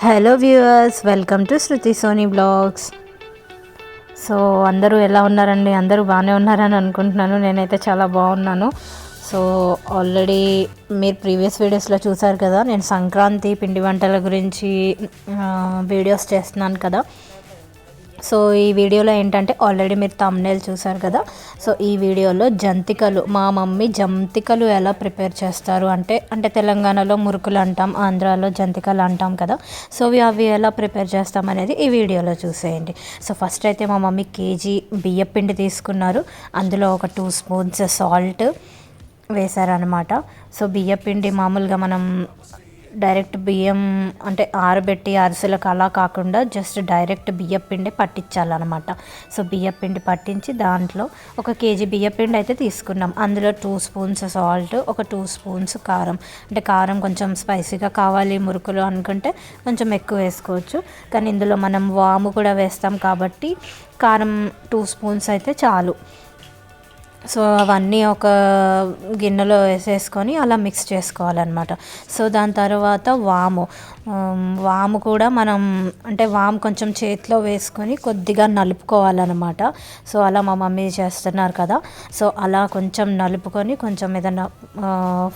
Hello viewers welcome to Shruti Soni blogs. So అందరూ ఎలా ఉన్నారండి? అందరూ బాగానే ఉన్నారని అనుకుంటున్నాను. నేనైతే చాలా బాగున్నాను. సో ఆల్రెడీ మీరు ప్రీవియస్ వీడియోస్లో చూసారు కదా నేను సంక్రాంతి పిండి వంటల గురించి వీడియోస్ చేస్తున్నాను కదా. సో ఈ వీడియోలో ఏంటంటే ఆల్రెడీ మీరు తమ్నేల్ చూసారు కదా. సో ఈ వీడియోలో జంతికలు మా మమ్మీ జంతికలు ఎలా ప్రిపేర్ చేస్తారు అంటే అంటే తెలంగాణలో మురుకులు అంటాం ఆంధ్రాలో జంతికలు అంటాం కదా. సో అవి అవి ఎలా ప్రిపేర్ చేస్తాం అనేది ఈ వీడియోలో చూసేయండి. సో ఫస్ట్ అయితే మా మమ్మీ కేజీ బియ్యపిండి తీసుకున్నారు. అందులో ఒక టూ స్పూన్స్ సాల్ట్ వేశారనమాట సో బియ్యపిండి మామూలుగా మనం డైరెక్ట్ బియ్యం అంటే ఆరబెట్టి అరిసెలకు అలా కాకుండా జస్ట్ డైరెక్ట్ బియ్యపిండి పట్టించాలన్నమాట. సో బియ్యపిండి పట్టించి దాంట్లో ఒక కేజీ బియ్యపిండి అయితే తీసుకున్నాం. అందులో టూ స్పూన్స్ సాల్ట్ ఒక టూ స్పూన్స్ కారం. అంటే కారం కొంచెం స్పైసీగా కావాలి మురుకులు అనుకుంటే కొంచెం ఎక్కువ వేసుకోవచ్చు. కానీ ఇందులో మనం వాము కూడా వేస్తాం కాబట్టి కారం టూ స్పూన్స్ అయితే చాలు. సో అవన్నీ ఒక గిన్నెలో వేసేసుకొని అలా మిక్స్ చేసుకోవాలన్నమాట. సో దాని తర్వాత వాము. వాము కూడా మనం అంటే వాము కొంచెం చేతిలో వేసుకొని కొద్దిగా నలుపుకోవాలన్నమాట. సో అలా మా మమ్మీ చేస్తున్నారు కదా. సో అలా కొంచెం నలుపుకొని కొంచెం ఏదైనా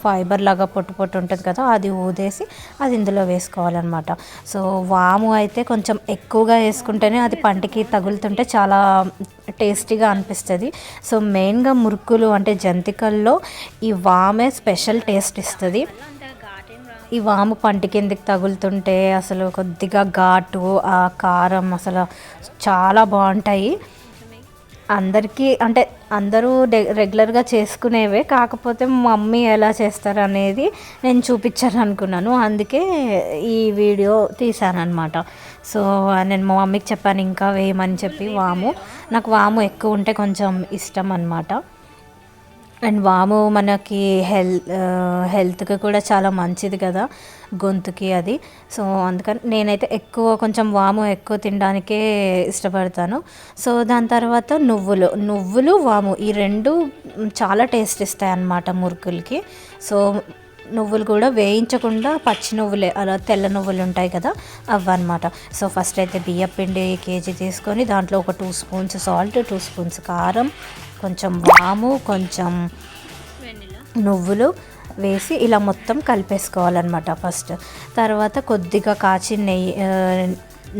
ఫైబర్ లాగా పొట్టు పొట్టు ఉంటుంది కదా అది ఊదేసి అది ఇందులో వేసుకోవాలన్నమాట. సో వాము అయితే కొంచెం ఎక్కువగా వేసుకుంటేనే అది పంటికి తగులుతుంటే చాలా టేస్టీగా అనిపిస్తుంది. సో మెయిన్గా మురుకులు అంటే జంతికల్లో ఈ వామే స్పెషల్ టేస్ట్ ఇస్తుంది. ఈ వాము పంటి కిందకి తగులుతుంటే అసలు కొద్దిగా ఘాటు ఆ కారం అసలు చాలా బాగుంటాయి. అందరికీ అంటే అందరూ రెగ్యులర్గా చేసుకునేవే కాకపోతే మమ్మీ ఎలా చేస్తారు అనేది నేను చూపించాను అనుకున్నాను అందుకే ఈ వీడియో తీశాను అనమాట సో నేను మా మమ్మీకి చెప్పాను ఇంకా వేయమని చెప్పి వాము. నాకు వాము ఎక్కువ ఉంటే కొంచెం ఇష్టం అనమాట అండ్ వాము మనకి హెల్త్ హెల్త్కి కూడా చాలా మంచిది కదా గొంతుకి అది. సో అందుకని నేనైతే ఎక్కువ కొంచెం వాము ఎక్కువ తినడానికే ఇష్టపడతాను. సో దాని తర్వాత నువ్వులు నువ్వులు వాము ఈ రెండు చాలా టేస్ట్ ఇస్తాయి అన్నమాట మురుకులకి. సో నువ్వులు కూడా వేయించకుండా పచ్చి నువ్వులే అలా తెల్ల నువ్వులు ఉంటాయి కదా అవన్నమాట సో ఫస్ట్ అయితే బియ్యం పిండి కేజీ తీసుకొని దాంట్లో ఒక two spoons salt two spoons కారం కొంచెం వాము కొంచెం నువ్వులు వేసి ఇలా మొత్తం కలిపేసుకోవాలన్నమాట ఫస్ట్ తర్వాత కొద్దిగా కాచి నెయ్యి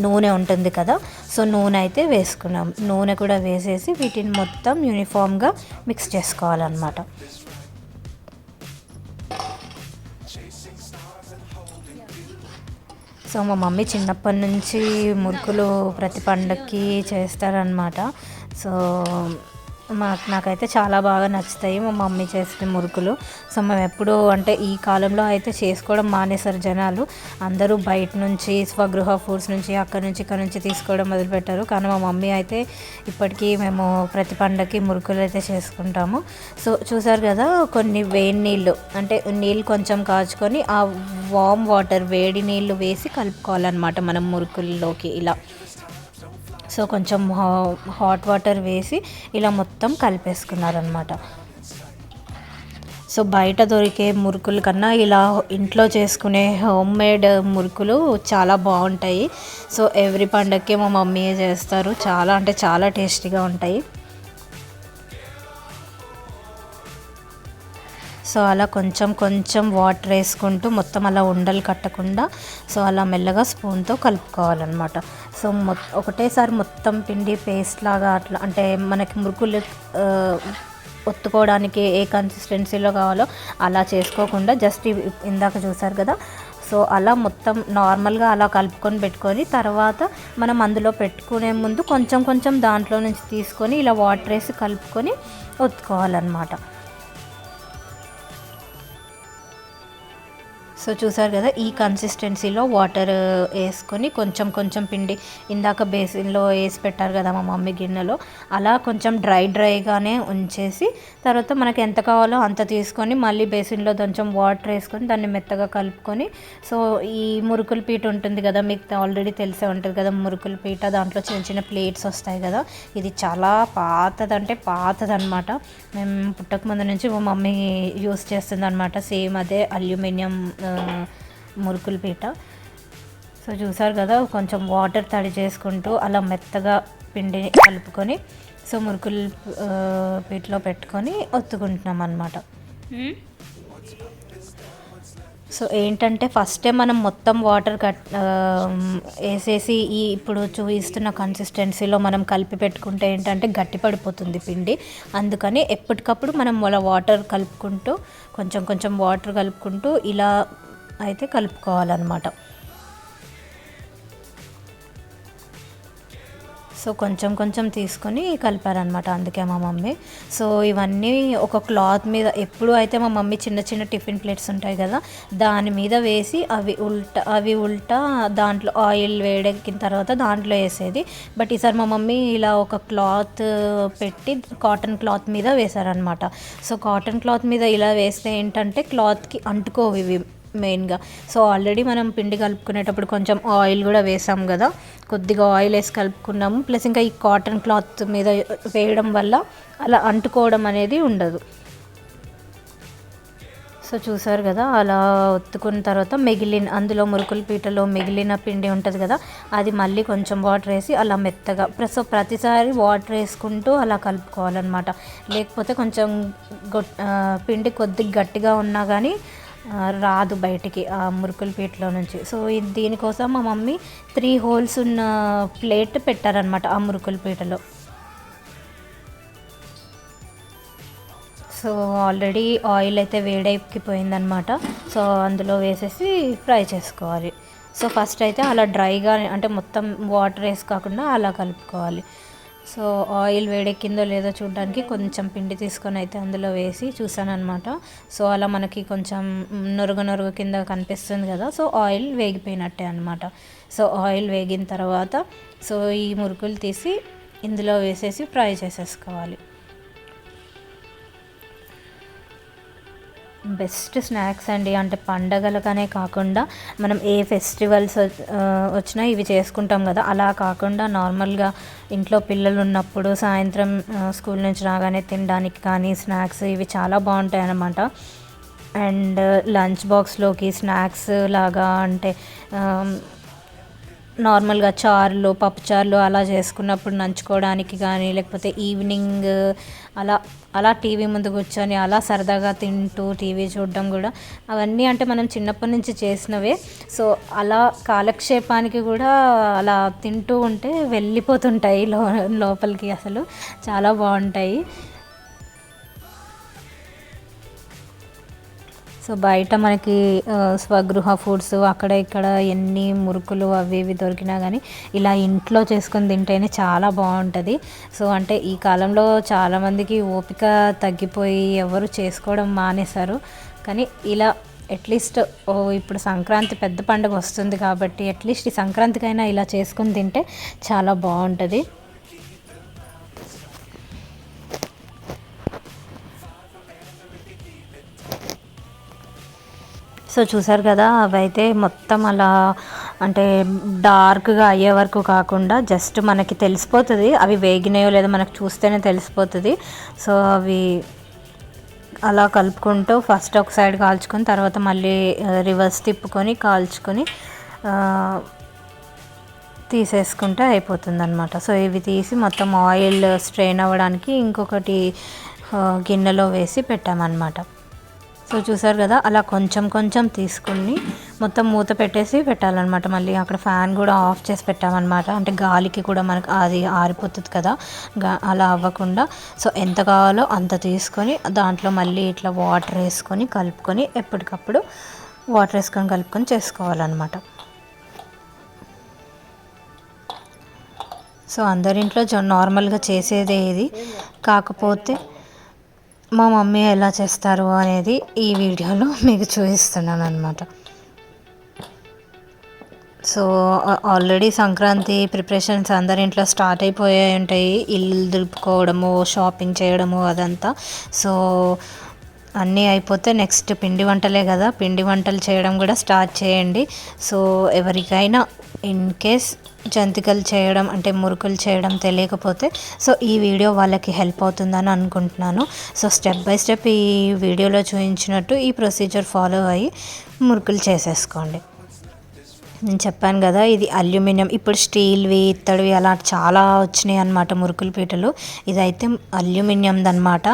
నూనె ఉంటుంది కదా సో నూనె అయితే వేసుకున్నాం. నూనె కూడా వేసేసి వీటిని మొత్తం యూనిఫామ్గా మిక్స్ చేసుకోవాలన్నమాట. సో మా మమ్మీ చిన్నప్పటి నుంచి మురుకులు ప్రతి పండక్కి చేస్తారనమాట సో మాకు నాకైతే చాలా బాగా నచ్చుతాయి. మా మమ్మీ చేసిన మురుకులు. సో మేము ఎప్పుడు అంటే ఈ కాలంలో అయితే చేసుకోవడం మానేశారు జనాలు. అందరూ బయట నుంచి స్వగృహ ఫుడ్స్ నుంచి అక్కడి నుంచి ఇక్కడ నుంచి తీసుకోవడం మొదలుపెట్టారు. కానీ మా మమ్మీ అయితే ఇప్పటికీ మేము ప్రతి పండగకి మురుకులు అయితే చేసుకుంటాము. సో చూసారు కదా కొన్ని వేడి నీళ్ళు. అంటే నీళ్ళు కొంచెం కాచుకొని ఆ వామ్ వాటర్ వేడి నీళ్ళు వేసి కలుపుకోవాలన్నమాట మనం మురుకుల్లోకి ఇలా. సో కొంచెం హాట్ వాటర్ వేసి ఇలా మొత్తం కలిపేసుకున్నారనమాట సో బయట దొరికే మురుకుల కన్నా ఇలా ఇంట్లో చేసుకునే హోమ్ మేడ్ మురుకులు చాలా బాగుంటాయి. సో ఎవ్రీ పండగకి మా మమ్మీ చేస్తారు. చాలా అంటే చాలా టేస్టీగా ఉంటాయి. సో అలా కొంచెం కొంచెం వాటర్ వేసుకుంటూ మొత్తం అలా ఉండలు కట్టకుండా సో అలా మెల్లగా స్పూన్తో కలుపుకోవాలన్నమాట. సో మొ ఒకటేసారి మొత్తం పిండి పేస్ట్ లాగా అట్లా అంటే మనకి మురుకులు ఒత్తుకోవడానికి ఏ కన్సిస్టెన్సీలో కావాలో అలా చేసుకోకుండా జస్ట్ ఇందాక చూసారు కదా. సో అలా మొత్తం నార్మల్గా అలా కలుపుకొని పెట్టుకొని తర్వాత మనం అందులో పెట్టుకునే ముందు కొంచెం కొంచెం దాంట్లో నుంచి తీసుకొని ఇలా వాటర్ వేసి కలుపుకొని ఒత్తుకోవాలన్నమాట. సో చూసారు కదా ఈ కన్సిస్టెన్సీలో వాటర్ uh, వేసుకొని కొంచెం కొంచెం పిండి ఇందాక బేసిన్లో వేసి పెట్టారు కదా మా మమ్మీ గిన్నెలో అలా కొంచెం డ్రై డ్రైగానే ఉంచేసి తర్వాత మనకు ఎంత కావాలో అంత తీసుకొని మళ్ళీ బేసిన్లో కొంచెం వాటర్ వేసుకొని దాన్ని మెత్తగా కలుపుకొని సో ఈ మురుకుల పీట ఉంటుంది కదా మీకు ఆల్రెడీ తెలిసే ఉంటుంది కదా మురుకుల పీట దాంట్లో చిన్న చిన్న ప్లేట్స్ వస్తాయి కదా ఇది చాలా పాతదంటే పాతదనమాట మేము పుట్టక ముందు నుంచి మా మమ్మీ యూస్ చేస్తుంది అనమాట సేమ్ అదే అల్యూమినియం మురుకుల పీట. సో చూసారు కదా కొంచెం వాటర్ తడి చేసుకుంటూ అలా మెత్తగా పిండిని కలుపుకొని సో మురుకులు పీటలో పెట్టుకొని ఒత్తుకుంటున్నాం అనమాట సో ఏంటంటే ఫస్టే మనం మొత్తం వాటర్ కట్ వేసేసి ఈ ఇప్పుడు చూపిస్తున్న కన్సిస్టెన్సీలో మనం కలిపి పెట్టుకుంటే ఏంటంటే గట్టి పడిపోతుంది పిండి. అందుకని ఎప్పటికప్పుడు మనం అలా వాటర్ కలుపుకుంటూ కొంచెం కొంచెం వాటర్ కలుపుకుంటూ ఇలా అయితే కలుపుకోవాలన్నమాట. సో కొంచెం కొంచెం తీసుకొని కలిపారనమాట అందుకే మా మమ్మీ. సో ఇవన్నీ ఒక క్లాత్ మీద ఎప్పుడు అయితే మా మమ్మీ చిన్న చిన్న టిఫిన్ ప్లేట్స్ ఉంటాయి కదా దాని మీద వేసి అవి ఉల్టా అవి ఉల్టా దాంట్లో ఆయిల్ వేడెక్కిన తర్వాత దాంట్లో వేసేది. బట్ ఈసారి మా మమ్మీ ఇలా ఒక క్లాత్ పెట్టి కాటన్ క్లాత్ మీద వేశారనమాట సో కాటన్ క్లాత్ మీద ఇలా వేస్తే ఏంటంటే క్లాత్కి అంటుకోవు ఇవి. మెయిన్గా. సో ఆల్రెడీ మనం పిండి కలుపుకునేటప్పుడు కొంచెం ఆయిల్ కూడా వేసాం కదా కొద్దిగా ఆయిల్ వేసి కలుపుకున్నాము. ప్లస్ ఇంకా ఈ కాటన్ క్లాత్ మీద వేయడం వల్ల అలా అంటుకోవడం అనేది ఉండదు. సో చూసారు కదా అలా ఒత్తుకున్న తర్వాత మిగిలిన అందులో మురుకుల పీటలో మిగిలిన పిండి ఉంటుంది కదా అది మళ్ళీ కొంచెం వాటర్ వేసి అలా మెత్తగా ప్ర- సో ప్రతిసారి వాటర్ వేసుకుంటూ అలా కలుపుకోవాలన్నమాట. లేకపోతే కొంచెం గొట్ పిండి కొద్దిగా గట్టిగా ఉన్నా కానీ రాదు బయటికి ఆ మురుకుల పీటలో నుంచి. సో దీనికోసం మా మమ్మీ త్రీ హోల్స్ ఉన్న ప్లేట్ పెట్టారనమాట ఆ మురుకుల పీటలో. సో ఆల్రెడీ ఆయిల్ అయితే వేడైపోయిందనమాట సో అందులో వేసేసి ఫ్రై చేసుకోవాలి. సో ఫస్ట్ అయితే అలా డ్రైగా అంటే మొత్తం వాటర్ వేసి కాకుండా అలా కలుపుకోవాలి. సో ఆయిల్ వేడెక్కిందో లేదో చూడడానికి కొంచెం పిండి తీసుకొని అయితే అందులో వేసి చూసాను అనమాట సో అలా మనకి కొంచెం నొరుగు నొరుగు కింద కనిపిస్తుంది కదా సో ఆయిల్ వేగిపోయినట్టే అనమాట సో ఆయిల్ వేగిన తర్వాత సో ఈ మురుకులు తీసి ఇందులో వేసేసి ఫ్రై చేసేసుకోవాలి. బెస్ట్ స్నాక్స్ అండి. అంటే పండగలకనే కాకుండా మనం ఏ ఫెస్టివల్స్ వచ్చినా ఇవి చేసుకుంటాం కదా. అలా కాకుండా నార్మల్గా ఇంట్లో పిల్లలు ఉన్నప్పుడు సాయంత్రం స్కూల్ నుంచి రాగానే తినడానికి కానీ స్నాక్స్ ఇవి చాలా బాగుంటాయి అన్నమాట అండ్ లంచ్ బాక్స్లోకి స్నాక్స్ లాగా అంటే నార్మల్గా చారులు పప్పుచారులు అలా చేసుకున్నప్పుడు నంచుకోవడానికి కానీ లేకపోతే ఈవినింగ్ అలా అలా టీవీ ముందు కూర్చొని అలా సరదాగా తింటూ టీవీ చూడడం కూడా అవన్నీ అంటే మనం చిన్నప్పటి నుంచి చేసినవే. సో అలా కాలక్షేపానికి కూడా అలా తింటూ ఉంటే వెళ్ళిపోతుంటాయి లో లోపలికి అసలు. చాలా బాగుంటాయి. సో బయట మనకి స్వగృహ ఫుడ్స్ అక్కడ ఇక్కడ ఎన్ని మురుకులు అవి ఇవి దొరికినా కానీ ఇలా ఇంట్లో చేసుకొని తింటేనే చాలా బాగుంటుంది. సో అంటే ఈ కాలంలో చాలామందికి ఓపిక తగ్గిపోయి ఎవరు చేసుకోవడం మానేశారు. కానీ ఇలా అట్లీస్ట్ ఓ ఇప్పుడు సంక్రాంతి పెద్ద పండుగ వస్తుంది కాబట్టి అట్లీస్ట్ ఈ సంక్రాంతికైనా ఇలా చేసుకొని తింటే చాలా బాగుంటుంది. సో చూసారు కదా అవైతే మొత్తం అలా అంటే డార్క్గా అయ్యే వరకు కాకుండా జస్ట్ మనకి తెలిసిపోతుంది. అవి వేగినాయో లేదో మనకు చూస్తేనే తెలిసిపోతుంది. సో అవి అలా కలుపుకుంటూ ఫస్ట్ ఒక సైడ్ కాల్చుకొని తర్వాత మళ్ళీ రివర్స్ తిప్పుకొని కాల్చుకొని తీసేసుకుంటే అయిపోతుంది అనమాట సో ఇవి తీసి మొత్తం ఆయిల్ స్ట్రెయిన్ అవ్వడానికి ఇంకొకటి గిన్నెలో వేసి పెట్టామన్నమాట. సో చూసారు కదా అలా కొంచెం కొంచెం తీసుకుని మొత్తం మూత పెట్టేసి పెట్టాలన్నమాట. మళ్ళీ అక్కడ ఫ్యాన్ కూడా ఆఫ్ చేసి పెట్టామన్నమాట. అంటే గాలికి కూడా మనకు అది ఆరిపోతుంది కదా అలా అవ్వకుండా. సో ఎంత కావాలో అంత తీసుకొని దాంట్లో మళ్ళీ ఇట్లా వాటర్ వేసుకొని కలుపుకొని ఎప్పటికప్పుడు వాటర్ వేసుకొని కలుపుకొని చేసుకోవాలన్నమాట. సో అందరింట్లో నార్మల్గా చేసేదే ఇది. కాకపోతే మా మమ్మీ ఎలా చేస్తారు అనేది ఈ వీడియోలో మీకు చూపిస్తున్నాను అనమాట సో ఆల్రెడీ సంక్రాంతి ప్రిపరేషన్స్ అందరింట్లో స్టార్ట్ అయిపోయాయి ఉంటాయి. ఇల్లు దులుపుకోవడము షాపింగ్ చేయడము అదంతా. సో అన్నీ అయిపోతే నెక్స్ట్ పిండి వంటలే కదా. పిండి వంటలు చేయడం కూడా స్టార్ట్ చేయండి. సో ఎవరికైనా ఇన్ కేస్ జంతికలు చేయడం అంటే మురుకులు చేయడం తెలియకపోతే సో ఈ వీడియో వాళ్ళకి హెల్ప్ అవుతుందని అనుకుంటున్నాను. సో స్టెప్ బై స్టెప్ ఈ వీడియోలో చూపించినట్టు ఈ ప్రొసీజర్ ఫాలో అయ్యి మురుకులు చేసేసుకోండి. నేను చెప్పాను కదా ఇది అల్యూమినియం. ఇప్పుడు స్టీల్వి ఇత్తడివి అలా చాలా వచ్చినాయి అనమాట మురుకుల పీటలు. ఇదైతే అల్యూమినియంది అనమాట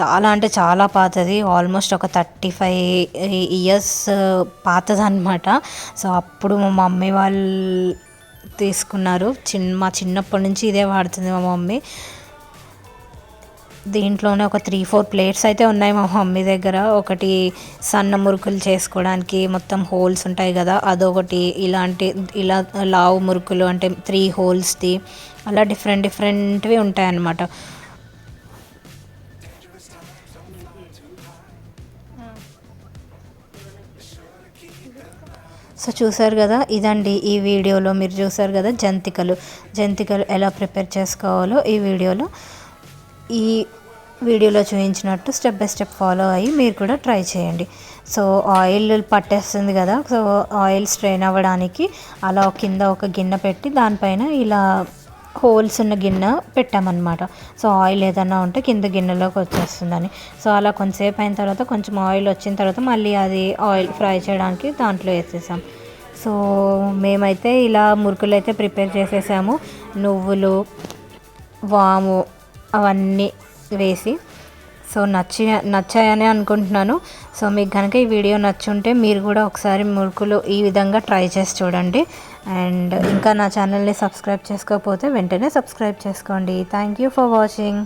చాలా అంటే చాలా పాతది. ఆల్మోస్ట్ ఒక థర్టీ ఫైవ్ ఇయర్స్ పాతది అనమాట సో అప్పుడు మా మమ్మీ వాళ్ళు తీసుకున్నారు. చిన్న మా చిన్నప్పటి నుంచి ఇదే వాడుతుంది మా మమ్మీ. దీంట్లోనే ఒక త్రీ ఫోర్ ప్లేట్స్ అయితే ఉన్నాయి మా మమ్మీ దగ్గర. ఒకటి సన్న మురుకులు చేసుకోవడానికి మొత్తం హోల్స్ ఉంటాయి కదా అదొకటి ఇలాంటి ఇలా లావు మురుకులు అంటే త్రీ హోల్స్ది అలా డిఫరెంట్ డిఫరెంట్వి ఉంటాయి అన్నమాట సో చూసారు కదా ఇదండి ఈ వీడియోలో మీరు చూసారు కదా జంతికలు. జంతికలు ఎలా ప్రిపేర్ చేసుకోవాలో ఈ వీడియోలో. ఈ వీడియోలో చూపించినట్టు స్టెప్ బై స్టెప్ ఫాలో అయ్యి మీరు కూడా ట్రై చేయండి. సో ఆయిల్ పట్టేస్తుంది కదా సో ఆయిల్ స్ట్రెయిన్ అవ్వడానికి అలా కింద ఒక గిన్నె పెట్టి దానిపైన ఇలా హోల్స్ ఉన్న గిన్నె పెట్టామన్నమాట. సో ఆయిల్ ఏదన్నా ఉంటే కింద గిన్నెలోకి వచ్చేస్తుందని. సో అలా కొంతసేపు అయిన తర్వాత కొంచెం ఆయిల్ వచ్చిన తర్వాత మళ్ళీ అది ఆయిల్ ఫ్రై చేయడానికి దాంట్లో వేసేసాం. సో మేమైతే ఇలా మురుకులు అయితే ప్రిపేర్ చేసేసాము. నువ్వులు వాము అవన్నీ వేసి సో నచ్చి నచ్చాయని అనుకుంటున్నాను. సో మీకు కనుక ఈ వీడియో నచ్చుంటే మీరు కూడా ఒకసారి మురుకులు ఈ విధంగా ట్రై చేసి చూడండి. అండ్ ఇంకా నా ఛానల్ని సబ్స్క్రైబ్ చేసుకోకపోతే వెంటనే సబ్స్క్రైబ్ చేసుకోండి. Thank you for watching